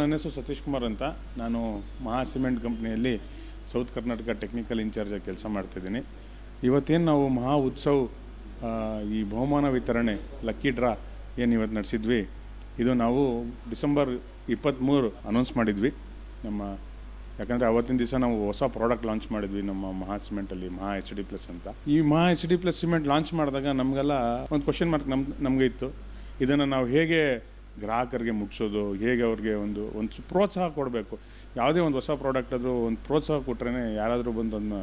ನನ್ನ ಹೆಸರು ಸತೀಶ್ ಕುಮಾರ್ ಅಂತ. ನಾನು ಮಹಾ ಸಿಮೆಂಟ್ ಕಂಪ್ನಿಯಲ್ಲಿ ಸೌತ್ ಕರ್ನಾಟಕ ಟೆಕ್ನಿಕಲ್ ಇನ್ಚಾರ್ಜಾಗಿ ಕೆಲಸ ಮಾಡ್ತಿದ್ದೀನಿ ಇವತ್ತೇನು ನಾವು ಮಹಾ ಉತ್ಸವ್ ಈ ಬಹುಮಾನ ವಿತರಣೆ, ಲಕ್ಕಿ ಡ್ರಾ ಏನು ಇವತ್ತು ನಡೆಸಿದ್ವಿ, ಇದು ನಾವು ಡಿಸೆಂಬರ್ ಇಪ್ಪತ್ತ್ಮೂರು ಅನೌನ್ಸ್ ಮಾಡಿದ್ವಿ. ನಮ್ಮ, ಯಾಕಂದರೆ ಅವತ್ತಿನ ದಿವಸ ನಾವು ಹೊಸ ಪ್ರಾಡಕ್ಟ್ ಲಾಂಚ್ ಮಾಡಿದ್ವಿ ನಮ್ಮ ಮಹಾ ಸಿಮೆಂಟಲ್ಲಿ ಮಹಾ ಎಚ್ ಡಿ ಪ್ಲಸ್ ಅಂತ. ಈ Maha H D plus cement launch ಮಾಡಿದಾಗ ನಮಗೆಲ್ಲ ಒಂದು ಕ್ವಶನ್ ಮಾರ್ಕ್ ನಮ್ಮ ನಮಗೆ ಇತ್ತು. ಇದನ್ನು ನಾವು ಹೇಗೆ ಗ್ರಾಹಕರಿಗೆ ಮುಟ್ಸೋದು ಹೇಗೆ ಅವ್ರಿಗೆ ಒಂದು ಒಂದು ಪ್ರೋತ್ಸಾಹ ಕೊಡಬೇಕು. ಯಾವುದೇ ಒಂದು ಹೊಸ ಪ್ರಾಡಕ್ಟ್ ಅದು ಒಂದು ಪ್ರೋತ್ಸಾಹ ಕೊಟ್ರೇ ಯಾರಾದರೂ ಬಂದು ಅದನ್ನ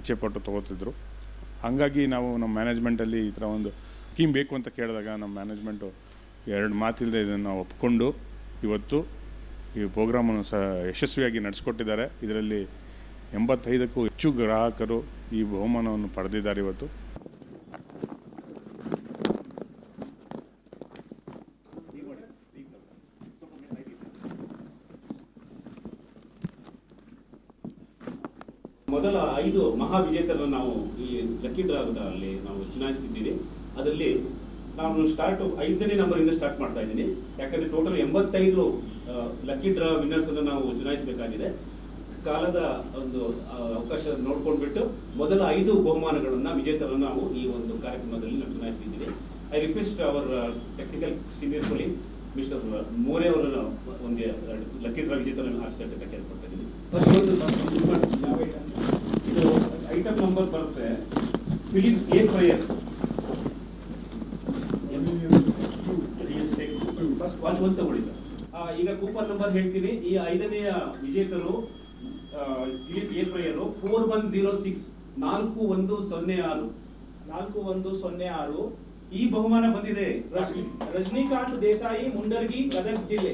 ಇಚ್ಛೆ ಪಟ್ಟು ತೊಗೋತಿದ್ರು. ಹಾಗಾಗಿ ನಾವು ನಮ್ಮ ಮ್ಯಾನೇಜ್ಮೆಂಟಲ್ಲಿ ಈ ಥರ ಒಂದು ಸ್ಕೀಮ್ ಬೇಕು ಅಂತ ಕೇಳಿದಾಗ ನಮ್ಮ ಮ್ಯಾನೇಜ್ಮೆಂಟು ಎರಡು ಮಾತಿಲ್ಲದೆ ಇದನ್ನು ಒಪ್ಪಿಕೊಂಡು ಇವತ್ತು ಈ ಪ್ರೋಗ್ರಾಮನ್ನು ಸಹ ಯಶಸ್ವಿಯಾಗಿ ನಡೆಸ್ಕೊಟ್ಟಿದ್ದಾರೆ. ಇದರಲ್ಲಿ ಎಂಬತ್ತೈದಕ್ಕೂ ಹೆಚ್ಚು ಗ್ರಾಹಕರು ಈ ಬಹುಮಾನವನ್ನು ಪಡೆದಿದ್ದಾರೆ ಇವತ್ತು ಮೊದಲ ಐದು ಮಹಾ ವಿಜೇತರನ್ನು ನಾವು ಲಕ್ಕಿ ಅಲ್ಲಿ ನಾವು ಚುನಾಯಿಸ್ತಿದ್ದೀವಿ ಅದರಲ್ಲಿ ನಾನು ಸ್ಟಾರ್ಟ್ ಐದನೇ ನಂಬರ್ ಇಂದ ಸ್ಟಾರ್ಟ್ ಮಾಡ್ತಾ ಇದ್ದೀನಿ. ಯಾಕಂದ್ರೆ ಟೋಟಲ್ ಎಂಬತ್ತೈದು ಲಕ್ಕಿ ಡ್ರಾ ವಿನ್ನರ್ಸ್ ಅನ್ನು ನಾವು ಚುನಾಯಿಸಬೇಕಾಗಿದೆ. ಕಾಲದ ಒಂದು ಅವಕಾಶ ನೋಡ್ಕೊಂಡ್ಬಿಟ್ಟು ಮೊದಲ ಐದು ಬಹುಮಾನಗಳನ್ನ ವಿಜೇತರನ್ನು ನಾವು ಈ ಒಂದು ಕಾರ್ಯಕ್ರಮದಲ್ಲಿ ನಾವು ಚುನಾಯಿಸಿದ್ದೀವಿ I request our technical senior colleague mister More ಅವರನ್ನು ಒಂದು ಲಕ್ಕಿ ಡ್ರಾ ವಿಜೇತರನ್ನು ಆರಿಸಬೇಕಂತ ಕೇಳ್ಕೊಡ್ತಾ ಇದ್ದೀನಿ. ಇದು ಐಟಮ್ ನಂಬರ್ ಬರುತ್ತೆ. ಏರ್ ಫ್ರೈಯರ್ ಫಸ್ಟ್ ವಾಚ್ ಒಂದು ತಗೊಳ್ಳಿ ಸರ್ ಆ, ಈಗ ಕೂಪನ್ ನಂಬರ್ ಹೇಳ್ತೀನಿ ಈ ಐದನೆಯ ವಿಜೇತರು Philips air fryer four one zero six ನಾಲ್ಕು ಒಂದು ಸೊನ್ನೆ ಆರು ನಾಲ್ಕು ಒಂದು ಸೊನ್ನೆ ಆರು ಈ ಬಹುಮಾನ ಬಂದಿದೆ ರಜನಿ- ರಜನಿಕಾಂತ್ ದೇಸಾಯಿ ಮುಂಡರ್ಗಿ ಗದಗ ಜಿಲ್ಲೆ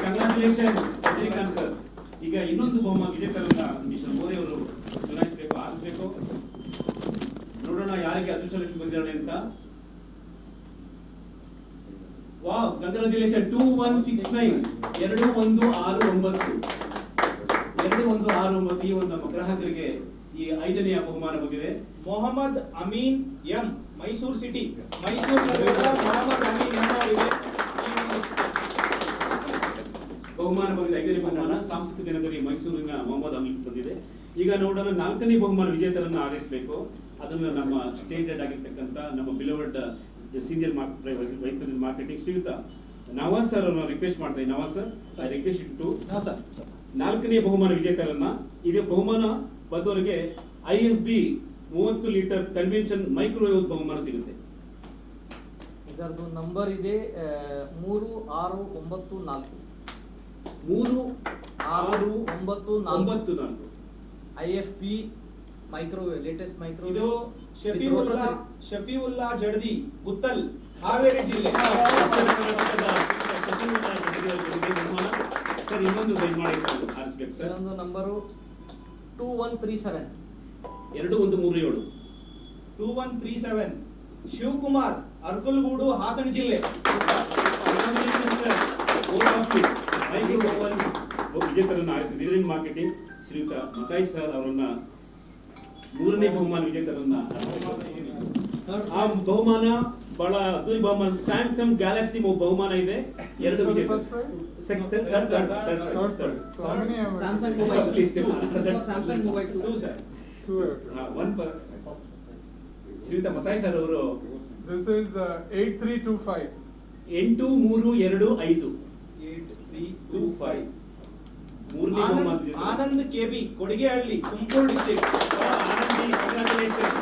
ಕಂಗ್ರಾಚುಲೇಷನ್ ಈಗ ಇನ್ನೊಂದು ಬಹುಮಾನ ವಿಜೇತರನ್ನ ಮಿಸ್ಟರ್ ಮೋದಿ ಅವರು ಚುನಾಯಿಸಬೇಕು ಆರಿಸಬೇಕು. ನೋಡೋಣ ಯಾರಿಗೆ ಅದೃಷ್ಟಲಕ್ಷ್ಮಿ ಬಂದಿರೋಣ ಅಂತ. Wow congratulation two one six nine ಎರಡು ಒಂದು ಆರು ಒಂಬತ್ತು. ಎರಡು ಒಂದು ಆರು ಒಂಬತ್ತು ಈ ಒಂದು ನಮ್ಮ ಗ್ರಾಹಕರಿಗೆ ಈ ಐದನೆಯ ಬಹುಮಾನ ಬಂದಿದೆ. Mohammed Ameen M Mysuru city. Mysuru Mohammed Ameen M ಅವರಿಗೆ ಬಹುಮಾನ ಬಂದಿದೆ ಐದನೇ ಬಹುಮಾನ ಸಾಂಸ್ಕೃತಿಕ ದಿನದಲ್ಲಿ ಮೈಸೂರಿನ ಮೊಹಮ್ಮದ್ ಅಮೀದ್ ಬಂದಿದೆ ಈಗ ನೋಡೋಣ ನಾಲ್ಕನೇ ಬಹುಮಾನ ವಿಜೇತರನ್ನ ಆರಿಸಬೇಕು. ಅದನ್ನು ನಮ್ಮ ಸ್ಟೇಟೆಡ್ ಆಗಿರ್ತಕ್ಕಂಥ ನಮ್ಮ ಬಿಲವರ್ಡ್ ಸೀನಿಯರ್ ಮಾರ್ಕೆಟ್ ಮಾರ್ಕೆಟಿಂಗ್ ಶ್ರೀಯುತ ನವಾಜ್ ಸರ್ ಅವರನ್ನು ರಿಕ್ವೆಸ್ಟ್ ಮಾಡ್ತಾ Nawas Nawaz sir I request ಇಟ್ಟು. ನಾಲ್ಕನೇ ಬಹುಮಾನ ವಿಜೇತರನ್ನ ಇದೇ ಬಹುಮಾನ ಬಂದವರಿಗೆ ಐ ಎಫ್ ಬಿ ಮೂವತ್ತು ಲೀಟರ್ ಕನ್ವೆನ್ಷನ್ ಮೈಕ್ರೋವೇವ್ ಬಹುಮಾನ ಸಿಗುತ್ತೆ. ಇದರದ್ದು ನಂಬರ್ ಇದೆ ಮೂರು ಆರು ಒಂಬತ್ತು ನಾಲ್ಕು. ಮೂರು ಆರು ಒಂಬತ್ತು ಒಂಬತ್ತು ನಾಲ್ಕು. I F P microwave latest ಇದು ಶಫೀವುಲ್ಲಾ ಶಫೀವುಲ್ಲಾ ಜಡದಿ ಗುತ್ತಲ್ ಹಾವೇರಿ ಜಿಲ್ಲೆ. ಸರ್ ಇನ್ನೊಂದು ದಯ ಮಾಡಿ ಆರಿಸ್ಬೇಕು sir. ಇದರೊಂದು number two one three seven ಎರಡು ಒಂದು ಮೂರು ಏಳು. Two one three seven Shivakumar Arkalgud Hassan ಜಿಲ್ಲೆ. ವಿಜೇತರನ್ನು ಆರಿಸಿ ಇದರಿಂದ ಮಾರ್ಕೆಟಿಂಗ್ ಶ್ರೀಯುತ ಮತಾಯಿ ಸರ್ ಅವರನ್ನ ಮೂರನೇ ಬಹುಮಾನ ವಿಜೇತರನ್ನ. ಆ ಬಹುಮಾನ ಬಹಳ ಅದ್ದೂರಿ ಬಹುಮಾನ ಸ್ಯಾಮ್ಸಂಗ್ ಗ್ಯಾಲಕ್ಸಿ ಬಹುಮಾನ ಇದೆ. ಎರಡು ವಿಜೇತ ಶ್ರೀಯುತ ಮತಾಯಿ ಸರ್ ಅವರು uh, 8325. ಎಂಟು ಮೂರು ಎರಡು ಐದು. Two five. Anand. Anand K B Kodigehalli Tumakuru congratulations.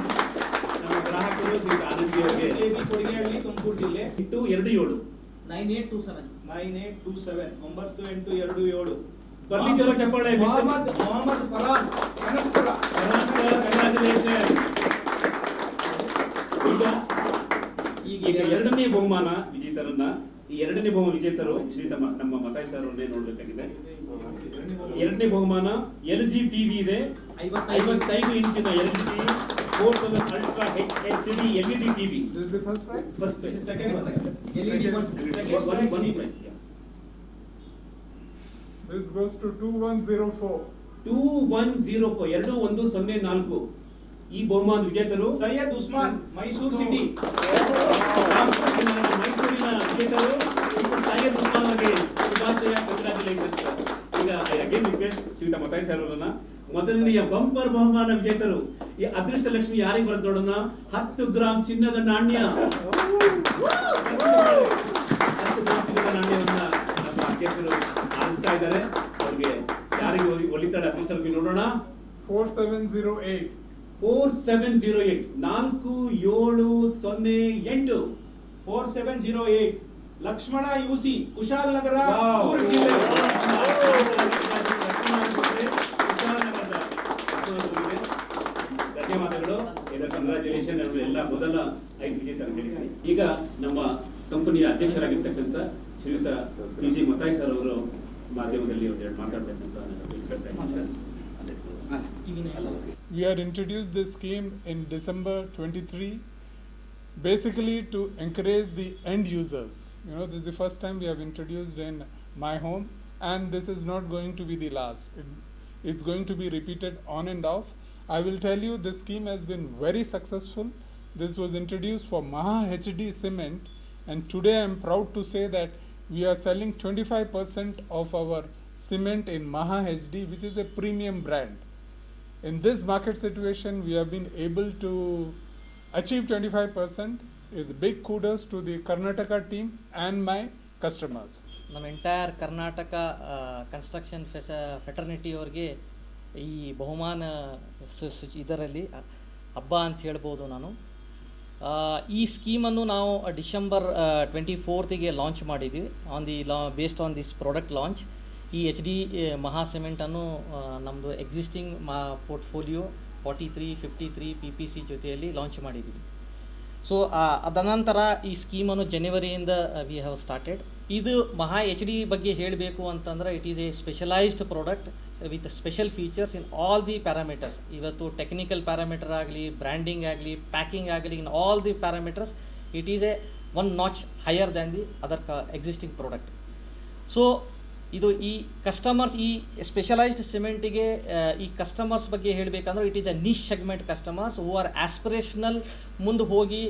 ನಮ್ಮ ಗ್ರಾಹಕರು ಶ್ರೀ ಆನಂದಿ ಅವರಿಗೆ ಕೆಬಿ ಕೊಡಿಗೆಹಳ್ಳಿ ತುಮಕೂರು ಜಿಲ್ಲೆ. ಎಂಟು ಎರಡು ಏಳು. Nine eight two seven. Nine eight two seven ಒಂಬತ್ತು ಎಂಟು ಎರಡು ಏಳು. ಬರ್ಲಿ ಜೋರ ಚಪ್ಪಾಳೆ ಮೊಹಮ್ಮದ್ ಮೊಹಮ್ಮದ್ ಫರಾನ್ ಕನಕಪುರ. ಕಂಗ್ರಾಚುಲೇಷನ್ ಈಗ ಈಗ ಈಗ ಎರಡನೇ ಬಹುಮಾನ ವಿಜೇತರನ್ನ ಈ ಎರಡನೇ ಬಹುಮಾನ ವಿಜೇತರು ಶ್ರೀ ತಮ್ಮ ನಮ್ಮ ಮತಾಯಿ ಸರ್ ಅವರನ್ನೇ ನೋಡ್ಬೇಕಾಗಿದೆ ಎರಡನೇ ಬಹುಮಾನ ಎಲ್ ಜಿ ಟಿವಿ ಇದೆ ಐವತ್ತೈದು. ಇಂಚಿನ L G TV four thousand ultra H D L E D TV? First one Second prize. This goes to 2104. Two one zero four ಎರಡು ಒಂದು ಸೊನ್ನೆ ನಾಲ್ಕು ಈ ಬಹುಮಾನ ವಿಜೇತರು ಸೈಯದ್ ಉಸ್ಮಾನ್ ಮೈಸೂರು ಸಿಟಿ. ಮೈಸೂರಿನ ವಿಜೇತರು ಸೈಯದ್ ಉಸ್ಮಾನ್ ಅವರಿಗೆ ಶುಭಾಶಯ ಕಂಗ್ರಾಚುಲೇಷನ್ಸ್ ಈಗ ಐ ಅಗೇನ್ ರಿಕ್ವೆಸ್ಟ್ ಶ್ರೀಯುತ ಮತಾಯಿ ಸರ್ ಅವರನ್ನ. ಮೊದಲನೆಯ ಬಂಪರ್ ಬಹುಮಾನ ವಿಜೇತರು ಈ ಅದೃಷ್ಟ ಲಕ್ಷ್ಮಿ ಯಾರಿಗೆ ಬರುತ್ತೆ ನೋಡೋಣ? ಹತ್ತು ಗ್ರಾಮ್ ಚಿನ್ನದ ನಾಣ್ಯ. ಹತ್ತು ಗ್ರಾಮ್ ಚಿನ್ನದ ನಾಣ್ಯವನ್ನ ನಮ್ಮ ಅಧ್ಯಕ್ಷರು ಆರಿಸ್ತಾ ಇದ್ದಾರೆ. ಅವ್ರಿಗೆ ಯಾರಿಗೆ ಒಲಿ- ಒಲಿತಾಳೆ ಅದೃಷ್ಟ ಲಕ್ಷ್ಮಿ ನೋಡೋಣ. 4708. ಫೋರ್ ಸೆವೆನ್ ಜೀರೋ ಏಟ್ ನಾಲ್ಕು ಏಳು ಸೊನ್ನೆ ಎಂಟು. Four seven zero eight Lakshmana U C Kushalanagara wow. ದೂರ ಜಿಲ್ಲೆ. ಧನ್ಯವಾದಗಳು. ಕಂಗ್ರಾಚುಲೇಷನ್ ಎಲ್ಲ ಮೊದಲ ಐದು ವಿಜೇತರ ಹೇಳಿದ್ದೀನಿ ಈಗ ನಮ್ಮ ಕಂಪನಿಯ ಅಧ್ಯಕ್ಷರಾಗಿರ್ತಕ್ಕಂಥ ಶ್ರೀಯುತ ಪಿ ಜಿ ಮತಾಯ್ ಸರ್ ಅವರು ಮಾಧ್ಯಮದಲ್ಲಿ ಒಂದೆರಡು ಮಾತಾಡ್ಬೇಕಂತ ನಾನು sir We had introduced this scheme in December 23, basically to encourage the end users. You know, this is the first time we have introduced in my home, and this is not going to be the last. It, it's going to be repeated on and off. I will tell you, this scheme has been very successful. This was introduced for Maha HD cement, and today I am proud to say that we are selling 25% of our cement in Maha HD, which is a premium brand in this market situation, we have been able to achieve 25% is big kudos to the karnataka team and my customers. ನಮ್ಮ entire Karnataka construction ಫೆಸ fraternity ಅವ್ರಿಗೆ ಈ ಬಹುಮಾನ ಇದರಲ್ಲಿ ಹಬ್ಬ ಅಂತ ಹೇಳ್ಬೋದು ನಾನು. ಈ ಸ್ಕೀಮನ್ನು ನಾವು ಡಿಸೆಂಬರ್ ಟ್ವೆಂಟಿ ಫೋರ್ತಿಗೆ ಲಾಂಚ್ ಮಾಡಿದ್ವಿ. On the law based on this product launch ಈ ಎಚ್ ಡಿ ಮಹಾ ಸಿಮೆಂಟನ್ನು ನಮ್ಮದು ಎಕ್ಸಿಸ್ಟಿಂಗ್ ಮಾ portfolio forty three fifty three P P C ಜೊತೆಯಲ್ಲಿ ಲಾಂಚ್ ಮಾಡಿದ್ದೀವಿ ಸೊ ಅದನಂತರ ಈ ಸ್ಕೀಮನ್ನು ಜನವರಿಯಿಂದ ವಿ ಹ್ಯಾವ್ ಸ್ಟಾರ್ಟೆಡ್ ಇದು ಮಹಾ ಎಚ್ ಡಿ ಬಗ್ಗೆ ಹೇಳಬೇಕು ಅಂತಂದ್ರೆ it is a specialised product with special features in all the parameters ಇವತ್ತು ಟೆಕ್ನಿಕಲ್ ಪ್ಯಾರಾಮೀಟರ್ ಆಗಲಿ ಬ್ರ್ಯಾಂಡಿಂಗ್ ಆಗಲಿ ಪ್ಯಾಕಿಂಗ್ ಆಗಲಿ in all the parameters it is a one notch higher than the other existing product so ಇದು ಈ customers ಈ specialised ಸಿಮೆಂಟಿಗೆ ಈ customers ಬಗ್ಗೆ ಹೇಳಬೇಕಂದ್ರೆ it is a niche segment customers who are aspirational ಮುಂದೆ ಹೋಗಿ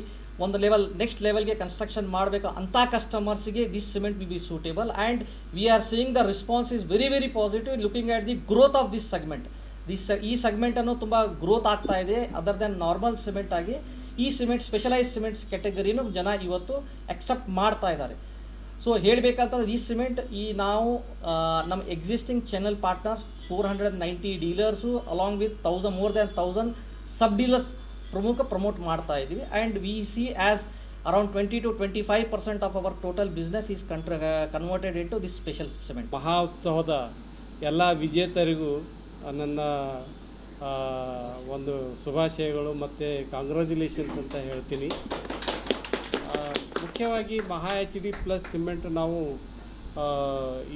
ಒಂದು ಲೆವೆಲ್ ನೆಕ್ಸ್ಟ್ ಲೆವೆಲ್ಗೆ ಕನ್ಸ್ಟ್ರಕ್ಷನ್ ಮಾಡಬೇಕು ಅಂಥ ಕಸ್ಟಮರ್ಸ್ಗೆ this cement we be suitable and we are seeing the response is very very positive looking at the growth of this segment this ಈ ಸೆಗ್ಮೆಂಟನ್ನು ತುಂಬ growth ಆಗ್ತಾ ಇದೆ. ಅದರ್ ದೆನ್ ನಾರ್ಮಲ್ ಸಿಮೆಂಟ್ ಆಗಿ ಈ ಸಿಮೆಂಟ್ ಸ್ಪೆಷಲೈಸ್ ಸಿಮೆಂಟ್ಸ್ ಕ್ಯಾಟಗರಿನೂ ಜನ ಇವತ್ತು accept ಮಾಡ್ತಾ ಇದ್ದಾರೆ. ಸೊ ಹೇಳಬೇಕಂತಂದ್ರೆ ಈ ಸಿಮೆಂಟ್ ಈ ನಾವು ನಮ್ಮ existing channel partners four hundred ninety dealers along with thousand more than thousand sub dealers ಪ್ರಮುಖ ಪ್ರಮೋಟ್ ಮಾಡ್ತಾ ಇದ್ದೀವಿ. And we see as around twenty to twenty five percent of our total business is ಕಂಟ್ರ converted into this special cement Maha ಉತ್ಸವದ ಎಲ್ಲ ವಿಜೇತರಿಗೂ ನನ್ನ ಒಂದು ಶುಭಾಶಯಗಳು ಮತ್ತು congratulations ಅಂತ ಹೇಳ್ತೀನಿ. ಮುಖ್ಯವಾಗಿ ಮಹಾ ಎಚ್ ಡಿ ಪ್ಲಸ್ ಸಿಮೆಂಟ್ ನಾವು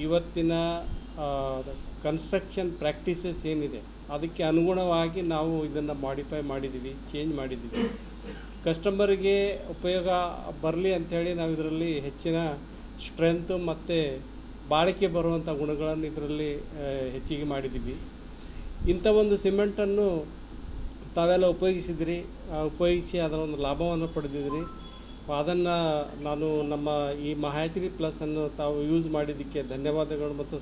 ಇವತ್ತಿನ ಕನ್ಸ್ಟ್ರಕ್ಷನ್ ಪ್ರಾಕ್ಟೀಸಸ್ ಏನಿದೆ, ಅದಕ್ಕೆ ಅನುಗುಣವಾಗಿ ನಾವು ಇದನ್ನು ಮಾಡಿಫೈ ಮಾಡಿದ್ದೀವಿ ಚೇಂಜ್ ಮಾಡಿದ್ದೀವಿ ಕಸ್ಟಮರಿಗೆ ಉಪಯೋಗ ಬರಲಿ ಅಂಥೇಳಿ ನಾವು ಇದರಲ್ಲಿ ಹೆಚ್ಚಿನ ಸ್ಟ್ರೆಂತು ಮತ್ತು ಬಾಳಿಕೆ ಬರುವಂಥ ಗುಣಗಳನ್ನು ಇದರಲ್ಲಿ ಹೆಚ್ಚಿಗೆ ಮಾಡಿದ್ದೀವಿ ಇಂಥ ಒಂದು ಸಿಮೆಂಟನ್ನು ತಾವೆಲ್ಲ ಉಪಯೋಗಿಸಿದ್ರಿ ಉಪಯೋಗಿಸಿ ಅದರ ಒಂದು ಲಾಭವನ್ನು ಪಡೆದಿದ್ದೀರಿ ಅದನ್ನು ನಾನು ನಮ್ಮ ಈ ಮಹಾಯತ್ರಿ ಪ್ಲಸನ್ನು ತಾವು ಯೂಸ್ ಮಾಡಿದ್ದಕ್ಕೆ ಧನ್ಯವಾದಗಳು ಮತ್ತು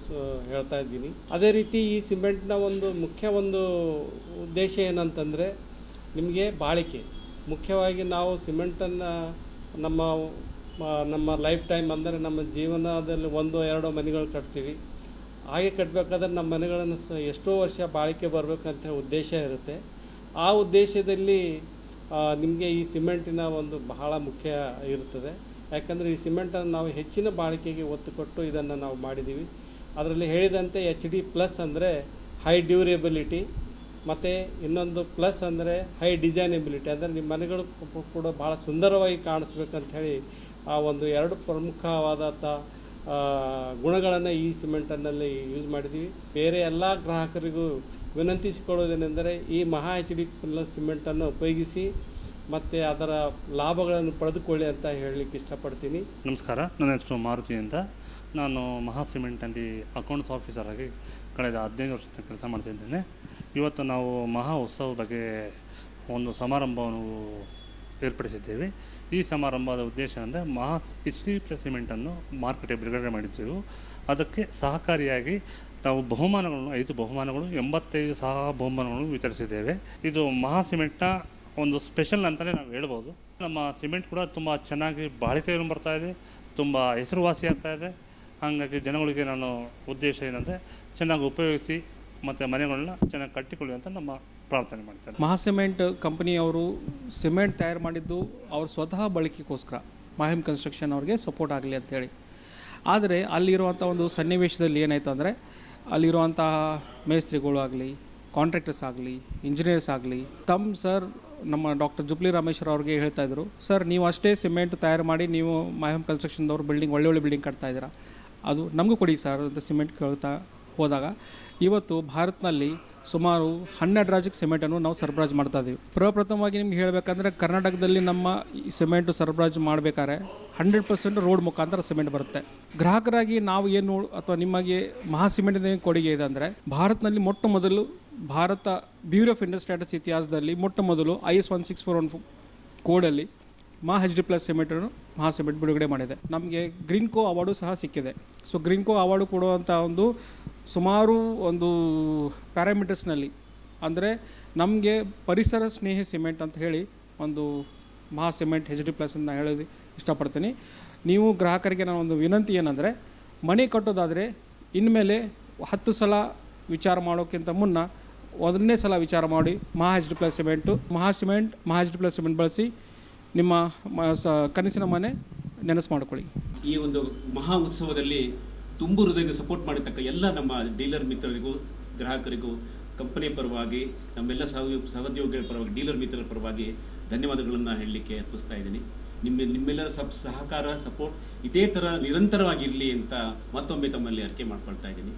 ಹೇಳ್ತಾ ಇದ್ದೀನಿ. ಅದೇ ರೀತಿ ಈ ಸಿಮೆಂಟ್ನ ಒಂದು ಮುಖ್ಯ ಒಂದು ಉದ್ದೇಶ ಏನಂತಂದರೆ ನಿಮಗೆ ಬಾಳಿಕೆ. ಮುಖ್ಯವಾಗಿ ನಾವು ಸಿಮೆಂಟನ್ನು ನಮ್ಮ ನಮ್ಮ ಲೈಫ್ ಟೈಮ್ ಅಂದರೆ ನಮ್ಮ ಜೀವನದಲ್ಲಿ ಒಂದು, ಎರಡೋ ಮನೆಗಳು ಕಟ್ತೀವಿ. ಹಾಗೆ ಕಟ್ಟಬೇಕಾದ್ರೆ ನಮ್ಮ ಮನೆಗಳನ್ನು ಸ, ಎಷ್ಟೋ ವರ್ಷ ಬಾಳಿಕೆ ಬರಬೇಕಂತ ಉದ್ದೇಶ ಇರುತ್ತೆ. ಆ ಉದ್ದೇಶದಲ್ಲಿ ನಿಮಗೆ ಈ ಸಿಮೆಂಟಿನ ಒಂದು ಬಹಳ ಮುಖ್ಯ ಇರುತ್ತದೆ. ಯಾಕಂದರೆ ಈ ಸಿಮೆಂಟನ್ನು ನಾವು ಹೆಚ್ಚಿನ ಬಾಳಿಕೆಗೆ ಒತ್ತು ಕೊಟ್ಟು ಇದನ್ನು ನಾವು ಮಾಡಿದ್ದೀವಿ. ಅದರಲ್ಲಿ ಹೇಳಿದಂತೆ ಎಚ್ ಡಿ ಪ್ಲಸ್ ಅಂದರೆ ಹೈ ಡ್ಯೂರೇಬಿಲಿಟಿ, ಮತ್ತು ಇನ್ನೊಂದು ಪ್ಲಸ್ ಅಂದರೆ ಹೈ ಡಿಸೈನೆಬಿಲಿಟಿ, ಅಂದರೆ ನಿಮ್ಮ ಮನೆಗಳು ಕೂಡ ಭಾಳ ಸುಂದರವಾಗಿ ಕಾಣಿಸ್ಬೇಕಂತ ಹೇಳಿ ಆ ಒಂದು ಎರಡು ಪ್ರಮುಖವಾದಂಥ ಗುಣಗಳನ್ನು ಈ ಸಿಮೆಂಟನ್ನಲ್ಲಿ ಯೂಸ್ ಮಾಡಿದ್ದೀವಿ. ಬೇರೆ ಎಲ್ಲ ಗ್ರಾಹಕರಿಗೂ ವಿನಂತಿಸಿಕೊಳ್ಳುವುದೇನೆಂದರೆ ಈ ಮಹಾ ಎಚ್ ಡಿ ಪ್ಲಸ್ ಸಿಮೆಂಟನ್ನು ಉಪಯೋಗಿಸಿ ಮತ್ತು ಅದರ ಲಾಭಗಳನ್ನು ಪಡೆದುಕೊಳ್ಳಿ ಅಂತ ಹೇಳಲಿಕ್ಕೆ ಇಷ್ಟಪಡ್ತೀನಿ. ನಮಸ್ಕಾರ. ನನ್ನ ಹೆಸರು ಮಾರುತಿ ಅಂತ. ನಾನು ಮಹಾ ಸಿಮೆಂಟಲ್ಲಿ ಅಕೌಂಟ್ಸ್ ಆಫೀಸರ್ ಆಗಿ ಕಳೆದ ಹದಿನೈದು ವರ್ಷದ ಕೆಲಸ ಮಾಡ್ತಿದ್ದೇನೆ ಇವತ್ತು ನಾವು ಮಹಾ ಉತ್ಸವ ಬಗ್ಗೆ ಒಂದು ಸಮಾರಂಭವನ್ನು ಏರ್ಪಡಿಸಿದ್ದೇವೆ. ಈ ಸಮಾರಂಭದ ಉದ್ದೇಶ ಅಂದರೆ ಮಹಾ ಎಚ್ ಡಿ ಪ್ಲಸ್ ಸಿಮೆಂಟನ್ನು ಮಾರುಕಟ್ಟೆ ಬಿಡುಗಡೆ ಮಾಡಿದ್ದೆವು. ಅದಕ್ಕೆ ಸಹಕಾರಿಯಾಗಿ ನಾವು ಬಹುಮಾನಗಳನ್ನು, ಐದು ಬಹುಮಾನಗಳು, ಎಂಬತ್ತೈದು ಸಹ ಬಹುಮಾನಗಳನ್ನು ವಿತರಿಸಿದ್ದೇವೆ. ಇದು ಮಹಾ ಸಿಮೆಂಟ್ನ ಒಂದು ಸ್ಪೆಷಲ್ ಅಂತಲೇ ನಾವು ಹೇಳ್ಬೋದು. ನಮ್ಮ ಸಿಮೆಂಟ್ ಕೂಡ ತುಂಬ ಚೆನ್ನಾಗಿ ಬಾಳಿಕೆಯನ್ನು ಬರ್ತಾ ಇದೆ, ತುಂಬ ಹೆಸರುವಾಸಿ ಆಗ್ತಾ ಇದೆ. ಹಾಗಾಗಿ ಜನಗಳಿಗೆ ನಾನು ಉದ್ದೇಶ ಏನಂದರೆ ಚೆನ್ನಾಗಿ ಉಪಯೋಗಿಸಿ ಮತ್ತು ಮನೆಗಳನ್ನ ಚೆನ್ನಾಗಿ ಕಟ್ಟಿಕೊಳ್ಳಿ ಅಂತ ನಮ್ಮ ಪ್ರಾರ್ಥನೆ ಮಾಡ್ತಾರೆ ಮಹಾ ಸಿಮೆಂಟ್ ಕಂಪನಿಯವರು ಸಿಮೆಂಟ್ ತಯಾರು ಮಾಡಿದ್ದು ಅವ್ರ ಸ್ವತಃ ಬಳಕೆಗೋಸ್ಕರ, ಮಾಹಿಮ್ ಕನ್ಸ್ಟ್ರಕ್ಷನ್ ಅವ್ರಿಗೆ ಸಪೋರ್ಟ್ ಆಗಲಿ ಅಂತೇಳಿ ಆದರೆ ಅಲ್ಲಿರುವಂಥ ಒಂದು ಸನ್ನಿವೇಶದಲ್ಲಿ ಏನಾಯ್ತು ಅಂದರೆ ಅಲ್ಲಿರುವಂತಹ ಮೇಸ್ತ್ರಿಗಳು ಆಗಲಿ ಕಾಂಟ್ರಾಕ್ಟರ್ಸ್ ಆಗಲಿ ಇಂಜಿನಿಯರ್ಸ್ ಆಗಲಿ ತಮ್ಮ ಸರ್ ನಮ್ಮ ಡಾಕ್ಟರ್ ಜುಬ್ಲಿ ರಾಮೇಶ್ವರ ಅವ್ರಿಗೆ ಹೇಳ್ತಾ ಇದ್ರು ಸರ್ ನೀವು ಅಷ್ಟೇ ಸಿಮೆಂಟ್ ತಯಾರು ಮಾಡಿ ನೀವು ಮಾಹಿಮ್ ಕನ್ಸ್ಟ್ರಕ್ಷನ್ದವ್ರು ಬಿಲ್ಡಿಂಗ್ ಒಳ್ಳೆ ಒಳ್ಳೆ ಬಿಲ್ಡಿಂಗ್ ಕಟ್ತಾ ಇದ್ದೀರಾ? ಅದು ನಮಗೂ ಕೊಡಿ ಸರ್ ಅಂತ ಸಿಮೆಂಟ್ ಕೇಳ್ತಾ ಹೋದಾಗ. ಇವತ್ತು ಭಾರತದಲ್ಲಿ ಸುಮಾರು ಹನ್ನೆರಡು ರಾಜ್ಯಕ್ಕೆ ಸಿಮೆಂಟನ್ನು ನಾವು ಸರಬರಾಜು ಮಾಡ್ತಾ ಇದ್ದೀವಿ ಪ್ರಪ್ರಥಮವಾಗಿ ನಿಮ್ಗೆ ಹೇಳಬೇಕಂದ್ರೆ ಕರ್ನಾಟಕದಲ್ಲಿ ನಮ್ಮ ಸಿಮೆಂಟು ಸರಬರಾಜು ಮಾಡಬೇಕಾದ್ರೆ ಹಂಡ್ರೆಡ್ ಪರ್ಸೆಂಟ್ ರೋಡ್ ಮುಖಾಂತರ ಸಿಮೆಂಟ್ ಬರುತ್ತೆ. ಗ್ರಾಹಕರಾಗಿ ನಾವು ಏನು ಅಥವಾ ನಿಮಗೆ ಮಹಾ ಸಿಮೆಂಟಿನ ಕೊಡುಗೆ ಇದೆ ಅಂದರೆ ಭಾರತದಲ್ಲಿ ಮೊಟ್ಟ ಮೊದಲು Bharata bureau of industry status ಇತಿಹಾಸದಲ್ಲಿ ಮೊಟ್ಟ ಮೊದಲು I S one six four one ಕೋಡಲ್ಲಿ ಮಾ ಹೆಚ್ ಡಿ ಪ್ಲಸ್ ಸಿಮೆಂಟನ್ನು ಮಹಾ ಸಿಮೆಂಟ್ ಬಿಡುಗಡೆ ಮಾಡಿದೆ. ನಮಗೆ ಗ್ರೀನ್ ಕೋ ಅವಾರ್ಡು ಸಹ ಸಿಕ್ಕಿದೆ. ಸೊ ಗ್ರೀನ್ ಕೋ ಅವಾರ್ಡು ಕೊಡುವಂಥ ಒಂದು ಸುಮಾರು ಒಂದು ಪ್ಯಾರಾಮೀಟರ್ಸ್ನಲ್ಲಿ ಅಂದರೆ ನಮಗೆ ಪರಿಸರ ಸ್ನೇಹಿ ಸಿಮೆಂಟ್ ಅಂತ ಹೇಳಿ ಒಂದು ಮಹಾ ಸಿಮೆಂಟ್ ಹೆಚ್ ಡಿ ಪ್ಲಸ್ ಅಂತ ಹೇಳೋದು ಇಷ್ಟಪಡ್ತೀನಿ. ನೀವು ಗ್ರಾಹಕರಿಗೆ ನಾನು ಒಂದು ವಿನಂತಿ ಏನಂದರೆ ಮನೆ ಕಟ್ಟೋದಾದರೆ ಇನ್ಮೇಲೆ ಹತ್ತು ಸಲ ವಿಚಾರ ಮಾಡೋಕ್ಕಿಂತ ಮುನ್ನ ಒಂದನೇ ಸಲ ವಿಚಾರ ಮಾಡಿ, Maha H D plus cement, Maha cement ಮಹಾಜ್ plus cement ಬಳಸಿ ನಿಮ್ಮ ಕನಸಿನ ಮನೆ ನೆನಸು ಮಾಡ್ಕೊಳ್ಳಿ. ಈ ಒಂದು ಮಹಾ ಉತ್ಸವದಲ್ಲಿ ತುಂಬು ಹೃದಯದ ಸಪೋರ್ಟ್ ಮಾಡಿರ್ತಕ್ಕ ಎಲ್ಲ ನಮ್ಮ ಡೀಲರ್ ಮಿತ್ರರಿಗೂ, ಗ್ರಾಹಕರಿಗೂ ಕಂಪನಿ ಪರವಾಗಿ, ನಮ್ಮೆಲ್ಲ ಸಹ ಸಹೋದ್ಯೋಗಿಗಳ ಪರವಾಗಿ, ಡೀಲರ್ ಮಿತ್ರರ ಪರವಾಗಿ ಧನ್ಯವಾದಗಳನ್ನು ಹೇಳಲಿಕ್ಕೆ ಅರ್ಪಿಸ್ತಾ ಇದ್ದೀನಿ. ನಿಮ್ಮ ನಿಮ್ಮೆಲ್ಲರ ಸಬ್ ಸಹಕಾರ ಸಪೋರ್ಟ್ ಇದೇ ಥರ ನಿರಂತರವಾಗಿರಲಿ ಅಂತ ಮತ್ತೊಮ್ಮೆ ತಮ್ಮಲ್ಲಿ ಅರಿಕೆ ಮಾಡ್ಕೊಳ್ತಾ ಇದ್ದೀನಿ.